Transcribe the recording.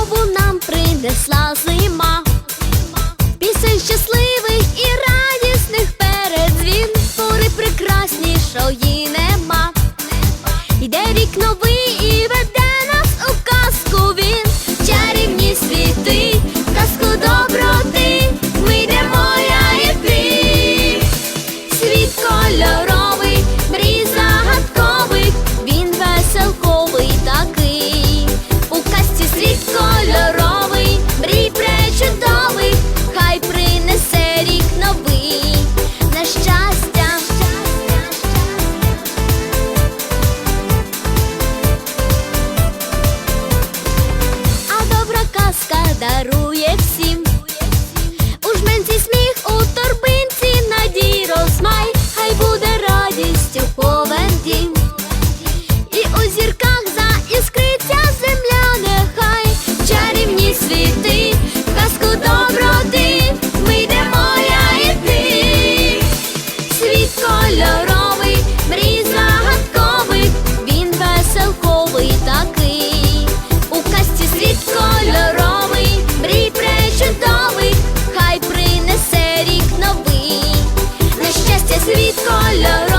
знову нам принесла зима. sweet us.